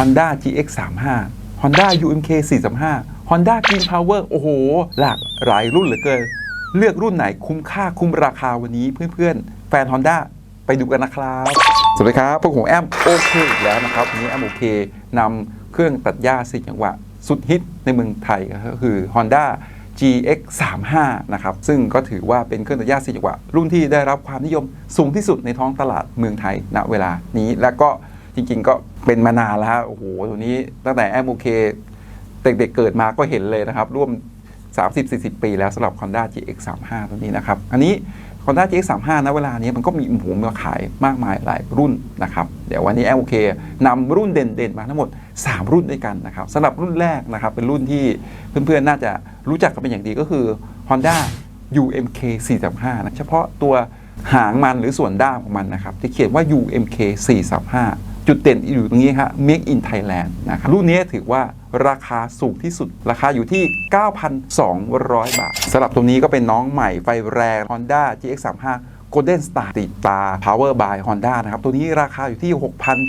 Honda GX35 Honda UMK 435 Honda Green Power โอ้โห หลากหลายรุ่นเหลือเกิน เลือกรุ่นไหนคุ้มค่าคุ้มราคาวันนี้เพื่อนๆ แฟน Honda ไปดูกันนะครับ สวัสดีครับ พวกผมแอมโอเคอีกแล้วนะครับวันนี้แอมโอเคนำเครื่องตัดหญ้าสี่จังหวะสุดฮิตในเมืองไทยก็คือ Honda GX35 นะครับ ซึ่งก็ถือว่าเป็นเครื่องตัดหญ้าสี่จังหวะรุ่นที่ได้รับความนิยมสูงที่สุดในท้องตลาดเมืองไทยณเวลานี้ และก็ จริงๆก็เป็นมานานแล้วฮะโอ้โหตัวนี้ตั้งแต่แอมโอเคเด็กๆเกิดมาก็เห็นเลยนะครับ ร่วม 30-40 ปีแล้วสำหรับ Honda GX35 ตัวนี้นะครับ อันนี้ Honda GX35 ณเวลานี้มันก็มีหมูมาขายมากมายหลายรุ่นนะครับ เดี๋ยววันนี้แอมโอเคนำรุ่นเด่นๆ มาทั้งหมด 3 รุ่นด้วยกันนะครับสำหรับรุ่นแรกนะครับ เป็นรุ่นที่เพื่อนๆ น่าจะรู้จักกันเป็นอย่างดีก็คือ Honda UMK 435นะเฉพาะตัวหางมันหรือส่วนด้ามของมันนะครับที่เขียนว่า UMK 435 จุดเด่นอยู่ตรงนี้ครับ Make in Thailand นะครับรุ่นนี้ถือว่าราคาสูงที่สุด ราคาอยู่ที่ 9,200 บาทสำหรับตัวนี้ก็เป็นน้องใหม่ไฟแรง Honda GX35 Golden Star ติดตา Power by Honda นะครับ ตัวนี้ราคาอยู่ที่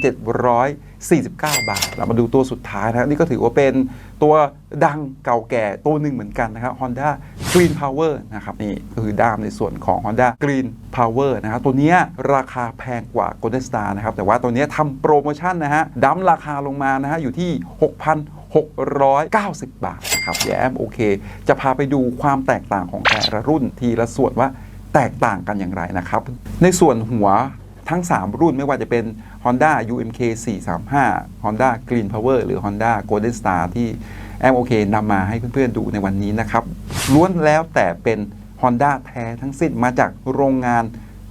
6,700 49 บาท เรามาดูตัวสุดท้ายนะครับนี่ก็ถือว่าเป็นตัวดังเก่าแก่ตัวหนึ่งเหมือนกันนะครับ Honda Green Power นะครับนี่ก็คือด้ามในส่วนของ Honda Green Power นะครับตัวนี้ราคาแพงกว่า Golden Star นะครับ แต่ว่าตัวนี้ทำโปรโมชั่นนะฮะดั้มราคาลงมานะฮะอยู่ที่6,690 บาทนะครับเดี๋ยวแอมโอเค จะพาไปดูความแตกต่างของแต่ละรุ่นทีละส่วนว่าแตกต่างกันอย่างไรนะครับ ในส่วนหัว ทั้ง 3 รุ่นไม่ว่าจะเป็น Honda UMK 435 Honda Green Power หรือ Honda Golden Star ที่แอมโอเคนำมาให้เพื่อนๆดูในวันนี้นะครับล้วนแล้วแต่เป็น Honda แท้ทั้งสิ้นมาจากโรงงาน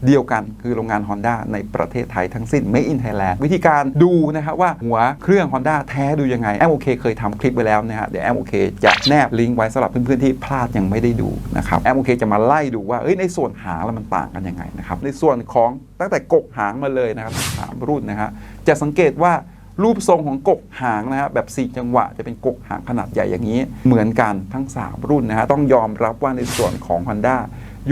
เดียวกันคือโรงงาน Honda ในประเทศไทยทั้งสิ้น Made in Thailand วิธีการดูนะครับว่าหัวเครื่อง Honda แท้ดูยังไงแอมโอเคเคยทำคลิปไว้แล้วนะฮะเดี๋ยวแอมโอเคจะแนบลิงก์ไว้สำหรับเพื่อนๆที่พลาดยังไม่ได้ดูนะครับแอมโอเคจะมาไล่ดูว่าเอ้ยในส่วนหางแล้วมันต่างกันยังไงนะครับในส่วนของตั้งแต่กกหางมาเลยนะครับสามรุ่นนะฮะจะสังเกตว่ารูปทรงของกกหางนะฮะแบบ 4 จังหวะจะเป็นกกหางขนาดใหญ่อย่างนี้ เหมือนกันทั้ง 3 รุ่นนะฮะต้องยอมรับว่าในส่วนของ Honda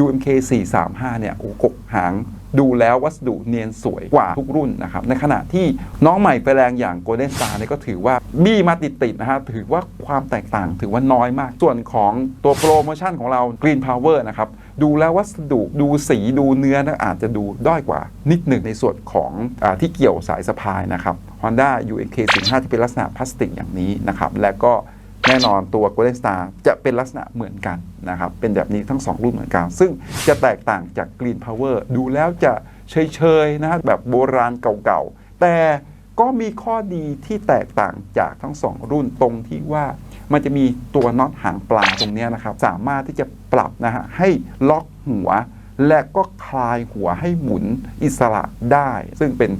UMK 435เนี่ยโอ้กกหางดูแล้ววัสดุเนียนสวยกว่าทุกรุ่นนะครับ ในขณะที่น้องใหม่ไฟแรงอย่าง Golden Star เนี่ยก็ถือว่าบี้มาติดๆนะฮะถือว่าความแตกต่างถือว่าน้อยมาก ส่วนของตัวโปรโมชั่นของเรา Green Power นะครับ ดูแล้ววัสดุดูสีดูเนื้อนะอาจจะดูด้อยกว่านิดหนึ่งในส่วนของอที่เกี่ยวสายสะพายนะครับ Honda UMK 45จะเป็นลักษณะพลาสติกอย่างนี้นะครับและก็ แน่นอนตัว Golden Star จะเป็นลักษณะเหมือนกันนะครับ เป็นแบบนี้ทั้ง 2 รุ่นเหมือนกัน ซึ่งจะแตกต่างจาก Green Power ดูแล้วจะเฉยๆนะฮะแบบโบราณเก่าๆ แต่ก็มีข้อดีที่แตกต่างจากทั้ง 2 รุ่นตรงที่ว่ามันจะมีตัวน็อตหางปลาตรงนี้นะครับ สามารถที่จะปรับนะฮะให้ล็อกหัว และก็คลายหัวให้หมุนอิสระได้ ซึ่งเป็น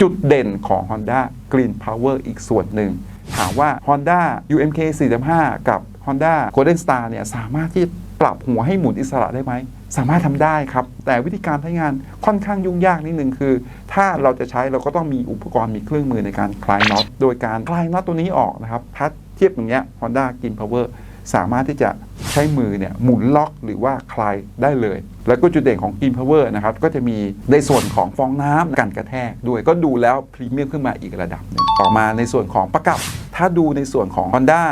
จุดเด่นของ Honda Green Power อีกส่วนหนึ่ง ถามว่า Honda UMK 45 กับ Honda Golden Star เนี่ยสามารถที่ปรับหัวให้หมุนอิสระได้ไหม สามารถทำได้ครับ แต่วิธีการใช้งานค่อนข้างยุ่งยากนิดนึงคือ ถ้าเราจะใช้เราก็ต้องมีอุปกรณ์มีเครื่องมือในการคลายน็อตโดยการคลายน็อตตัวนี้ออกนะครับถ้าเทียบตรงเนี้ย Honda Green Power สามารถที่จะใช้มือเนี่ยหมุนล็อกหรือว่าคลายได้เลย แล้วก็จุดเด่นของ Green Power นะครับก็จะมีในส่วนของฟองน้ำกันกระแทกด้วยก็ดูแล้วพรีเมียมขึ้นมาอีกระดับหนึ่งต่อมาในส่วนของประกับ ถ้าดูในส่วนของ Honda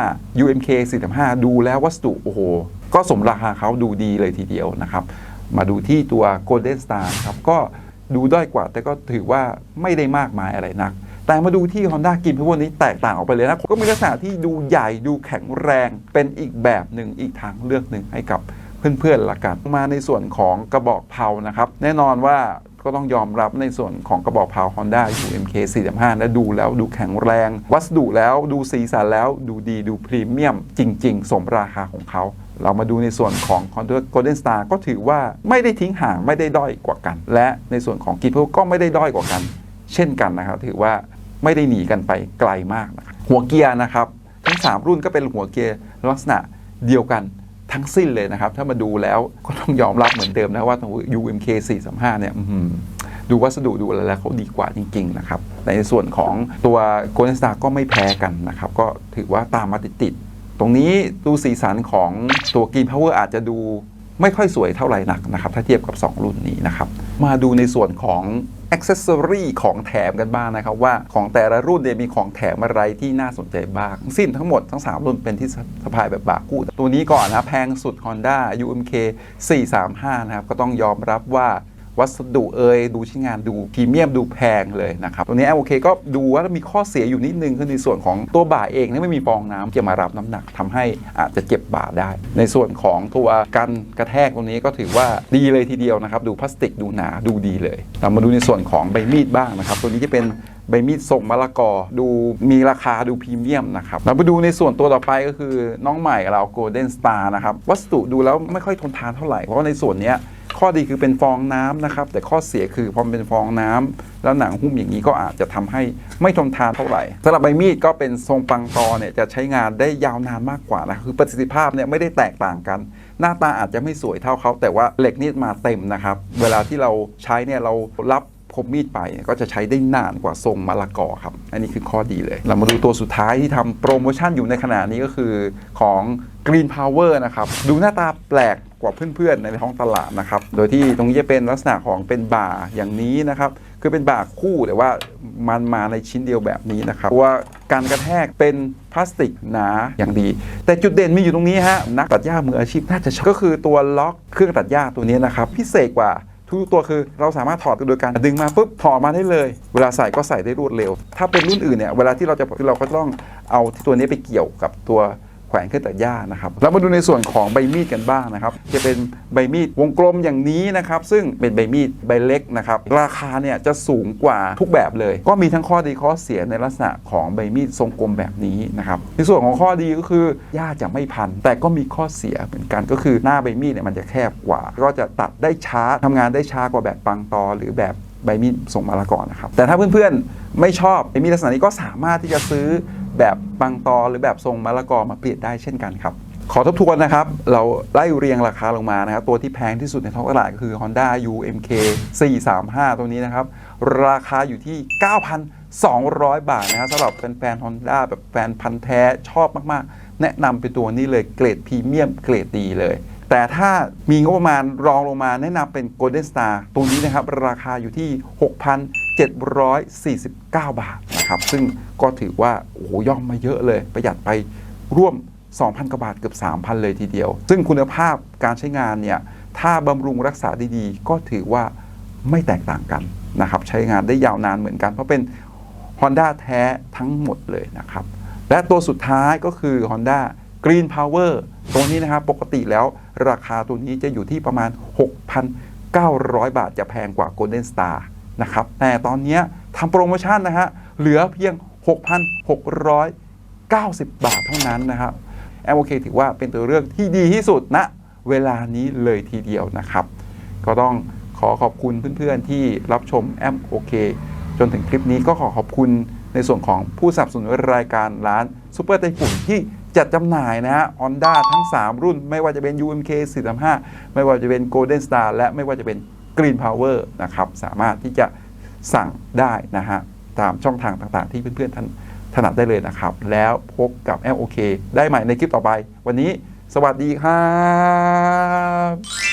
UMK 45ดูแล้ววัสดุโอ้โห ก็สมราคาเขาดูดีเลยทีเดียวนะครับ มาดูที่ตัว Golden Star ครับก็ดูด้อยกว่าแต่ก็ถือว่าไม่ได้มากมายอะไรนัก แต่มาดูที่ Honda Green Power นี้แตกต่างออกไปเลยนะ ก็มีลักษณะที่ดูใหญ่ดูแข็งแรงเป็นอีกแบบหนึ่งอีกทางเลือกหนึ่งให้กับ เพื่อนๆละกัน มาในส่วนของกระบอกเพลานะครับ แน่นอนว่าก็ต้องยอมรับในส่วนของกระบอกเพลา Honda UMK 45 และดูแล้วดูแข็งแรง วัสดุแล้วดูสีสันแล้วดูดีดูพรีเมียมจริง ๆ สมราคาของเขาเรามาดูในส่วนของ Golden Star ก็ถือว่าไม่ได้ทิ้งห่างไม่ได้ด้อยกว่ากัน และในส่วนของ g i p o ก็ไม่ได้ด้อยกว่ากัน เช่นกันนะครับ ถือว่าไม่ได้หนีกันไปไกลมากนะครับหัวเกียร์นะครับ ทั้ง 3 รุ่นก็เป็นหัวเกียร์ลักษณะเดียวกัน ทั้งสิ้นเลยนะครับ ถ้ามาดูแล้วก็ต้องยอมรับเหมือนเดิมนะว่าตัว UMK 435เนี่ยดูวัสดุดูอะไรแล้วเขาดีกว่าจริง ๆ นะครับ ในส่วนของตัว Golden Star ก็ไม่แพ้กันนะครับ ก็ถือว่าตามมาติดๆตรงนี้ดูสีสันของตัว Green Power อาจจะดูไม่ค่อยสวยเท่าไหร่นักนะครับ ถ้าเทียบกับ 2 รุ่นนี้นะครับ มาดูในส่วนของ อ็กเซสซอรีของแถมกันบ้างนะครับว่าของแต่ละรุ่นเนี่ยมีของแถมอะไรที่น่าสนใจบ้างทั้งสิ้นทั้งหมดทั้ง 3 รุ่นเป็นที่สะพายแบบบาคู่ ตัวนี้ก่อนนะแพงสุด Honda UMK 435 นะครับก็ต้องยอมรับว่า วัสดุเอ่ยดูชิ้นงานดูพรีเมียมดูแพงเลยนะครับตัวนี้โอเคก็ดูว่ามีข้อเสียอยู่นิดนึงคือในส่วนของตัวบ่าเองนี่ไม่มีฟองน้ำจะมารับน้ำหนักทำให้อาจจะเจ็บบ่าได้ ในส่วนของตัวการกระแทกตรงนี้ก็ถือว่าดีเลยทีเดียวนะครับ ดูพลาสติกดูหนาดูดีเลยเรามาดูในส่วนของใบมีดบ้างนะครับ ตัวนี้จะเป็นใบมีดทรงมะละกอดูมีราคาดูพรีเมียมนะครับเราไปดูในส่วนตัวต่อไปก็คือน้องใหม่เรา Golden Star นะครับวัสดุดูแล้วไม่ค่อยทนทานเท่าไหร่เพราะว่าในส่วนนี้ ข้อดีคือเป็นฟองน้ำนะครับ แต่ข้อเสียคือพอเป็นฟองน้ำแล้วหนังหุ้มอย่างนี้ก็อาจจะทำให้ไม่ทนทานเท่าไหร่สำหรับใบมีดก็เป็นทรงปังตอเนี่ยจะใช้งานได้ยาวนานมากกว่านะคือประสิทธิภาพเนี่ยไม่ได้แตกต่างกัน หน้าตาอาจจะไม่สวยเท่าเขา แต่ว่าเหล็กนี่มาเต็มนะครับ เวลาที่เราใช้เนี่ยเรารับ คมมีดไป ก็จะใช้ได้นานกว่าทรงมะละกอครับ อันนี้คือข้อดีเลย เรามาดูตัวสุดท้ายที่ทำโปรโมชั่นอยู่ในขณะนี้ก็คือของ Green Power นะครับ ดูหน้าตาแปลกกว่าเพื่อนๆ ในท้องตลาดนะครับ โดยที่ตรงนี้จะเป็นลักษณะของเป็นบ่าอย่างนี้นะครับ คือเป็นบ่าคู่แต่ว่ามันมาในชิ้นเดียวแบบนี้นะครับตัวการกระแทกเป็นพลาสติกหนาอย่างดี แต่จุดเด่นมีอยู่ตรงนี้ฮะนักตัดหญ้ามืออาชีพน่าจะชอบก็คือตัวล็อกเครื่องตัดหญ้าตัวนี้นะครับพิเศษกว่า ทุกตัวคือเราสามารถถอดโดยการดึงมาปุ๊บถอดมาได้เลย เวลาใส่ก็ใส่ได้รวดเร็ว ถ้าเป็นรุ่นอื่นเนี่ยเวลาที่เราจะเราก็ต้องเอาที่ตัวนี้ไปเกี่ยวกับตัว แขวนเครื่องตัดหญ้านะครับแล้วมาดูในส่วนของใบมีดกันบ้างนะครับ จะเป็นใบมีดวงกลมอย่างนี้นะครับ ซึ่งเป็นใบมีดใบเล็กนะครับ ราคาเนี่ยจะสูงกว่าทุกแบบเลย ก็มีทั้งข้อดีข้อเสียในลักษณะของใบมีดทรงกลมแบบนี้นะครับในส่วนของข้อดีก็คือหญ้าจะไม่พัน แต่ก็มีข้อเสียเหมือนกันก็คือหน้าใบมีดเนี่ยมันจะแคบกว่า ก็จะตัดได้ช้าทำงานได้ช้ากว่าแบบปังตอหรือแบบใบมีดส่งมะละกอนะครับ แต่ถ้าเพื่อนๆไม่ชอบใบมีดลักษณะนี้ก็สามารถที่จะซื้อ แบบปังตอหรือแบบทรงมะละกอมาเปลี่ยนได้เช่นกันครับ ขอทบทวนนะครับ เราไล่เรียงราคาลงมานะครับ ตัวที่แพงที่สุดในท้องตลาดก็คือ Honda UMK 435 ตัวนี้นะครับ ราคาอยู่ที่ 9,200 บาทนะครับสำหรับแฟนๆ Honda แบบแฟนพันธ์แท้ชอบมากๆ แนะนำเป็นตัวนี้เลยเกรดพรีเมียมเกรดดีเลยแต่ถ้ามีงบประมาณรองลงมาแนะนำเป็น Golden Star ตัวนี้นะครับ ราคาอยู่ที่ 6,749 บาท นะครับ ซึ่งก็ถือว่าโอ้โหย่อมมาเยอะเลย ประหยัดไปร่วม 2,000 กว่าบาทเกือบ 3,000 เลยทีเดียว ซึ่งคุณภาพการใช้งานเนี่ยถ้าบำรุงรักษาดีๆ ก็ถือว่าไม่แตกต่างกันนะครับ ใช้งานได้ยาวนานเหมือนกัน เพราะเป็น Honda แท้ทั้งหมดเลยนะครับ และตัวสุดท้ายก็คือ Honda Green Power ตัวนี้นะครับปกติแล้วราคาตัวนี้จะอยู่ที่ประมาณ 6,900 บาทจะแพงกว่า Golden Star นะครับแต่ตอนนี้ทำโปรโมชั่นนะฮะ เหลือเพียง 6,690 บาทเท่านั้นนะครับแอมโอเคถือว่าเป็นตัวเลือกที่ดีที่สุดณนะเวลานี้เลยทีเดียวนะครับ ก็ต้องขอขอบคุณเพื่อนๆที่รับชมแอมโอเคจนถึงคลิปนี้ก็ขอขอบคุณในส่วนของผู้สนับสนุนรายการร้านซูเปอร์ไต้ฝุ่นที่จัดจำหน่ายนะฮะ Honda ทั้ง 3 รุ่น ไม่ว่าจะเป็น UMK 435 ไม่ว่าจะเป็น Golden Star และไม่ว่าจะเป็น Green Power นะครับ สามารถที่จะสั่งได้นะฮะ ตามช่องทางต่างๆ ที่เพื่อนๆท่านถนัดได้เลยนะครับ แล้วพบกับแอมโอเคได้ใหม่ในคลิปต่อไป วันนี้สวัสดีครับ